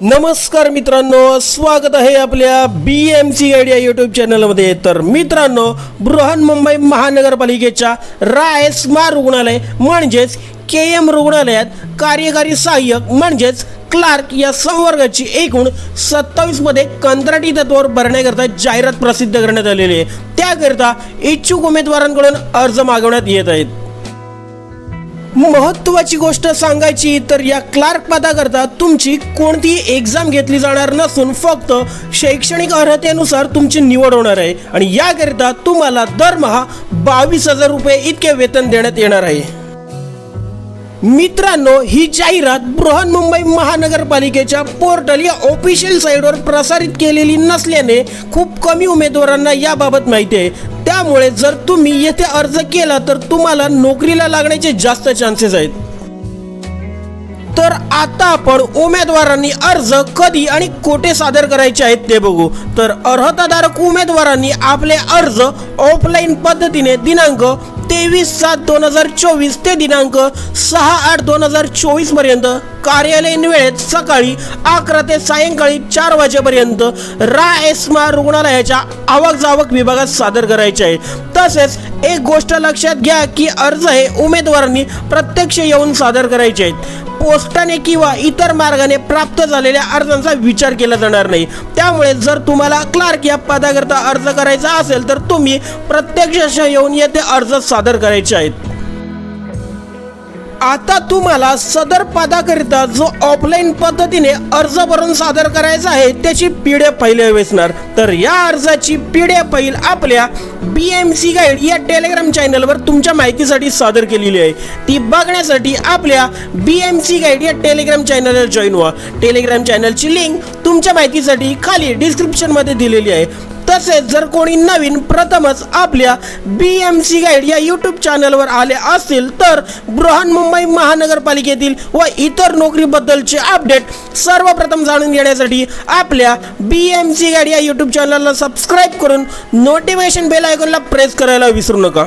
नमस्कार मित्रांनो स्वागत आहे आपल्या B M C idea YouTube चॅनलमध्ये तर मित्रांनो बृहन्मुंबई महानगरपालिकेच्या राय स्मार रुग्णालय म्हणजेच के एम रुग्णालयात कार्यकारी सहाय्यक म्हणजेच क्लार्क या संवर्गाची एकूण सत्तावीसमध्ये कंत्राटी तत्वावर भरण्याकरता जाहिरात प्रसिद्ध करण्यात आलेली आहे. त्याकरिता इच्छुक उमेदवारांकडून अर्ज मागवण्यात येत आहेत. महत्वाची गोष्ट सांगायची तर या क्लार्क पदाकरता तुमची कोणतीही एक्झाम घेतली जाणार नसून फक्त शैक्षणिक अर्हतेनुसार तुमची निवड होणार आहे. आणि याकरिता तुम्हाला दरमहा बावीस हजार रुपये इतके वेतन देण्यात येणार आहे. मित्रांनो ही जाहिरात बृहन्मुंबई महानगरपालिकेच्या पोर्टल या ऑफिशियल साईटवर प्रसारित केलेली नसल्याने खूप कमी उमेदवारांना याबाबत माहिती आहे. त्यामुळे जर तुम्ही येथे अर्ज केला तर तुम्हाला नोकरीला लागण्याचे जास्त चान्सेस आहेत. तर आता आपण उमेदवारांनी अर्ज कधी आणि कोठे सादर करायचे आहेत ते बघू. तर अर्हताधारक उमेदवारांनी आपले अर्ज ऑफलाईन पद्धतीने दिनांक तेवीस सात दोन हजार चोवीस ते दिनांक सहा आठ दोन हजार चोवीसपर्यंत कार्यालयीन वेळेत सकाळी अकरा ते सायंकाळी चार वाजेपर्यंत रा एस्मा रुग्णालयाच्या आवक जावक विभागात सादर करायचे आहे. तसेच एक गोष्ट लक्षात घ्या की अर्ज हे उमेदवारांनी प्रत्यक्ष येऊन सादर करायचे आहेत. पोस्टाने किंवा इतर मार्गाने प्राप्त झालेल्या अर्जांचा विचार केला जाणार नाही. त्यामुळे जर तुम्हाला क्लार्क या पदाकरता अर्ज करायचा असेल तर तुम्ही प्रत्यक्ष येऊन येथे अर्ज सादर करायचे आहेत. आता तुम्हाला सदर पदाकरिता जो ऑफलाईन पद्धतीने अर्ज भरून सादर करायचा आहे त्याची पीडीएफ फाईल वेचणार. तर या अर्जाची पीडीएफ फाईल आपल्या बी एम सी गाईड या टेलिग्राम चॅनलवर तुमच्या माहितीसाठी सादर केलेली आहे. ती बघण्यासाठी आपल्या बी एम सी गाईड या टेलिग्राम चॅनलवर जॉईन व्हा. टेलिग्राम चॅनलची लिंक तुमच्या माहितीसाठी खाली डिस्क्रिप्शनमध्ये दिलेली आहे. तसेच जर कोणी नवीन प्रथमच आपल्या बी एम सी गाईड या यूट्यूब चॅनलवर आले असतील तर बृहन्मुंबई महानगरपालिकेतील व इतर नोकरीबद्दलचे अपडेट सर्वप्रथम जाणून घेण्यासाठी आपल्या बी एम सी गाईड या यूट्यूब चॅनलला सबस्क्राईब करून नोटिफिकेशन बेल आयकॉनला प्रेस करायला विसरू नका.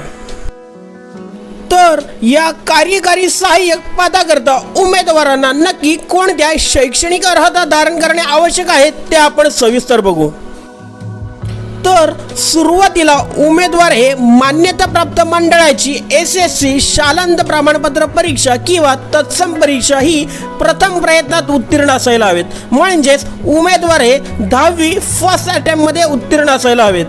तर या कार्यकारी सहाय्यक पदाकरता उमेदवारांना नक्की कोणत्या शैक्षणिक अर्हता धारण करणे आवश्यक आहे ते आपण सविस्तर बघू. तर सुरुवातीला उमेदवार हे मान्यताप्राप्त मंडळाची एस एस सी शालांत प्रमाणपत्र परीक्षा किंवा तत्सम परीक्षा ही प्रथम प्रयत्नात उत्तीर्ण असायला हवेत. म्हणजेच उमेदवार हे दहावी फर्स्ट अटेम्प्टमध्ये उत्तीर्ण असायला हवेत.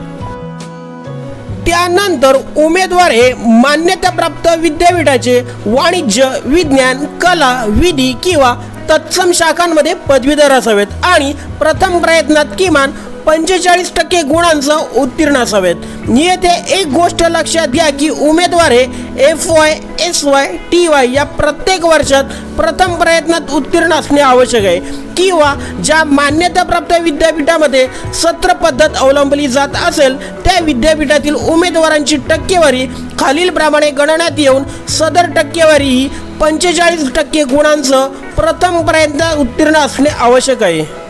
त्यानंतर उमेदवार हे मान्यताप्राप्त विद्यापीठाचे वाणिज्य विज्ञान कला विधी किंवा तत्सम शाखांमध्ये पदवीधर असावेत आणि प्रथम प्रयत्नात किमान पंचेचाळीस टक्के गुणांसह उत्तीर्ण असावेत. येथे एक गोष्ट लक्षात घ्या की उमेदवार हे F Y S Y T Y या प्रत्येक वर्षात प्रथम प्रयत्नात उत्तीर्ण असणे आवश्यक आहे. किंवा ज्या मान्यताप्राप्त विद्यापीठामध्ये सत्र पद्धत अवलंबली जात असेल त्या विद्यापीठातील उमेदवारांची टक्केवारी खालीलप्रमाणे गणण्यात येऊन सदर टक्केवारी ही पंचेचाळीस टक्के गुणांसह प्रथम प्रयत्नात उत्तीर्ण असणे आवश्यक आहे.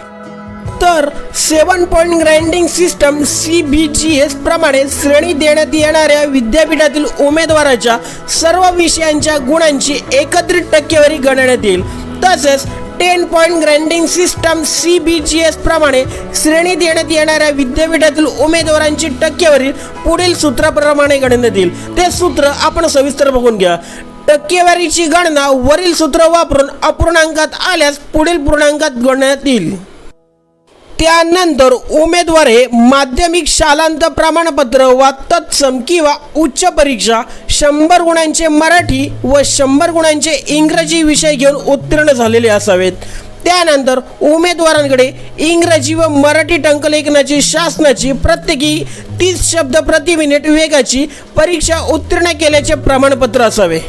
तर seven point grading system C B G S प्रमाणे श्रेणी देण्यात येणाऱ्या विद्यापीठातील उमेदवाराच्या सर्व विषयांच्या गुणांची एकत्रित टक्केवारी गणण्यात येईल. तसेच ten point grading system C B G S प्रमाणे श्रेणी देण्यात येणाऱ्या विद्यापीठातील उमेदवारांची टक्केवारी पुढील सूत्राप्रमाणे गणण्यात येईल. ते सूत्र आपण सविस्तर बघून घ्या. टक्केवारीची गणना वरील सूत्र वापरून अपूर्णांकात आल्यास पुढील पूर्णांकात गणण्यात येईल. त्यानंतर उमेदवार हे माध्यमिक शालांत प्रमाणपत्र वा तत्सम किंवा उच्च परीक्षा शंभर गुणांचे मराठी व शंभर गुणांचे इंग्रजी विषय घेऊन उत्तीर्ण झालेले असावेत. त्यानंतर उमेदवारांकडे इंग्रजी व मराठी टंकलेखनाची शासनाची प्रत्येकी तीस शब्द प्रति मिनिट वेगाची परीक्षा उत्तीर्ण केल्याचे प्रमाणपत्र असावे.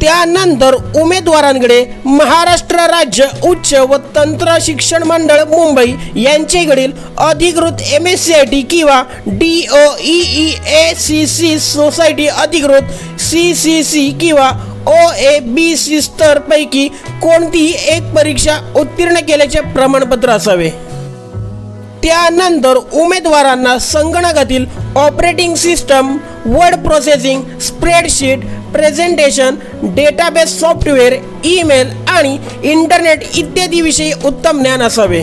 त्यानंतर उमेदवारांकडे महाराष्ट्र राज्य उच्च व तंत्र शिक्षण मंडळ मुंबई यांच्याकडील अधिकृत M S C I T किंवा D O E A C C society अधिकृत सी सी सी किंवा ओ ए बी सी स्तरपैकी कोणतीही एक परीक्षा उत्तीर्ण केल्याचे प्रमाणपत्र असावे. त्यानंतर उमेदवारांना संगणकातील operating system word processing spreadsheet presentation database software email आणि इंटरनेट इत्यादीविषयी उत्तम ज्ञान असावे.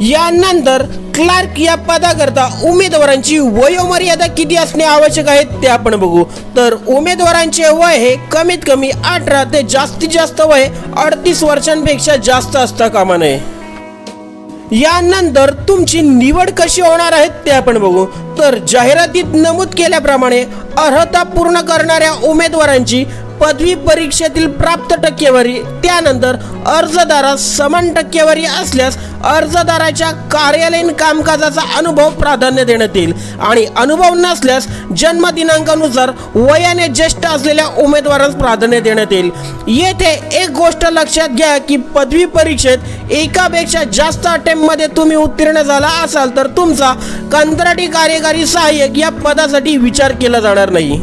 यानंतर क्लार्क या पदाकरता उमेदवारांची वयोमर्यादा किती असणे आवश्यक आहे ते आपण बघू. तर उमेदवारांचे वय हे कमीत कमी अठरा ते जास्तीत जास्त वय अडतीस वर्षांपेक्षा जास्त असता कामा नये. यानंतर तुमची निवड कशी होणार आहे ते आपण बघू. तर जाहिरातीत नमूद केल्याप्रमाणे अर्हता पूर्ण करणाऱ्या उमेदवारांची पदवी परीक्षेतील प्राप्त टक्केवारी त्यानंतर अर्जदारास समान टक्केवारी असल्यास अर्जदाराच्या कार्यालयीन कामकाजाचा अनुभव प्राधान्य देण्यात येईल. आणि अनुभव नसल्यास जन्मदिनांकानुसार वयाने ज्येष्ठ असलेल्या उमेदवारास प्राधान्य देण्यात येईल. येथे एक गोष्ट लक्षात घ्या की पदवी परीक्षेत एकापेक्षा जास्त अटेम्प्टमध्ये तुम्ही उत्तीर्ण झाला असाल तर तुमचा कंत्राटी कार्यकारी सहाय्यक या पदासाठी विचार केला जाणार नाही.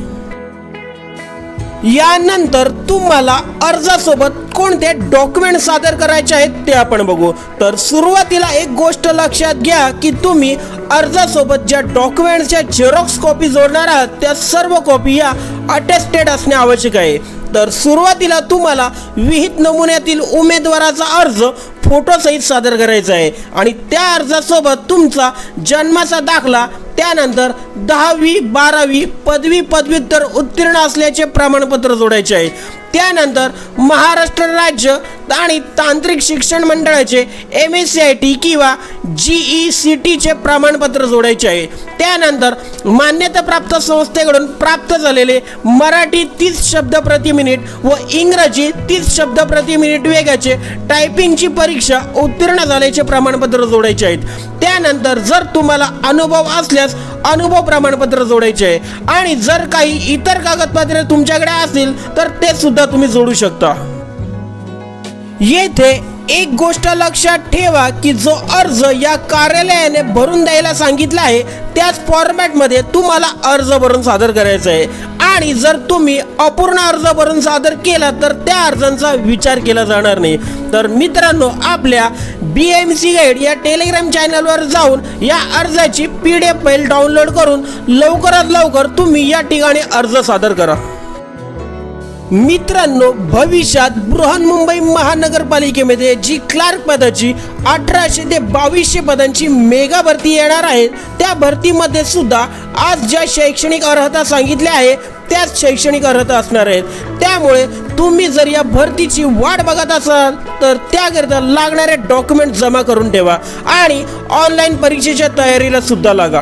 यानंतर तुम्हाला अर्जासोबत कोणते डॉक्युमेंट सादर करायचे आहेत ते आपण बघू. तर सुरुवातीला एक गोष्ट लक्षात घ्या की तुम्ही अर्जासोबत ज्या डॉक्युमेंटच्या झेरॉक्स कॉपी जोडणार आहात त्या सर्व कॉपी या अटेस्टेड असणे आवश्यक आहे. तर सुरुवातीला तुम्हाला विहित नमुन्यातील उमेदवाराचा अर्ज फोटोसहित सादर करायचा आहे. आणि त्या अर्जासोबत तुमचा जन्माचा दाखला त्यानंतर दहावी बारावी पदवी पदव्युत्तर उत्तीर्ण असल्याचे प्रमाणपत्र जोडायचे आहे. त्यानंतर महाराष्ट्र राज्य आणि तांत्रिक शिक्षण मंडळाचे M S C I T किंवा जी ई सी टीचे प्रमाणपत्र जोडायचे आहे. त्यानंतर मान्यताप्राप्त संस्थेकडून प्राप्त झालेले मराठी तीस शब्द प्रति मिनिट व इंग्रजी तीस शब्द प्रति मिनिट वेगाचे टायपिंगची परीक्षा उत्तीर्ण झाल्याचे प्रमाणपत्र जोडायचे आहेत. त्यानंतर जर तुम्हाला अनुभव असल्यास अनुभव प्रमाणपत्र जोडायचे आहे. आणि जर काही इतर कागदपत्रे तुमच्याकडे असतील तर ते सुद्धा तुम्ही जोडू शकता. येथे एक गोष्ट लक्षात ठेवा की जो अर्ज या कार्यालयाने भरून द्यायला सांगितला आहे त्याच फॉर्मॅटमध्ये तुम्हाला अर्ज भरून सादर करायचा आहे. आणि जर तुम्ही अपूर्ण अर्ज भरून सादर केला तर त्या अर्जांचा विचार केला जाणार नाही. तर मित्रांनो आपल्या बी एम सी गाईड या टेलिग्राम चॅनलवर जाऊन या अर्जाची P D F file download करून लवकरात लवकर तुम्ही या ठिकाणी अर्ज सादर करा. मित्रांनो भविष्यात बृहन्मुंबई महानगरपालिकेमध्ये जी क्लार्क पदाची अठराशे ते बावीसशे पदांची मेगा भरती येणार आहे त्या भरतीमध्ये सुद्धा आज ज्या शैक्षणिक अर्हता सांगितल्या आहे त्याच शैक्षणिक अर्हता असणार आहेत. त्यामुळे तुम्ही जर या भरतीची वाट बघत असाल तर त्याकरिता लागणारे डॉक्युमेंट जमा करून ठेवा आणि ऑनलाईन परीक्षेच्या तयारीला सुद्धा लागा.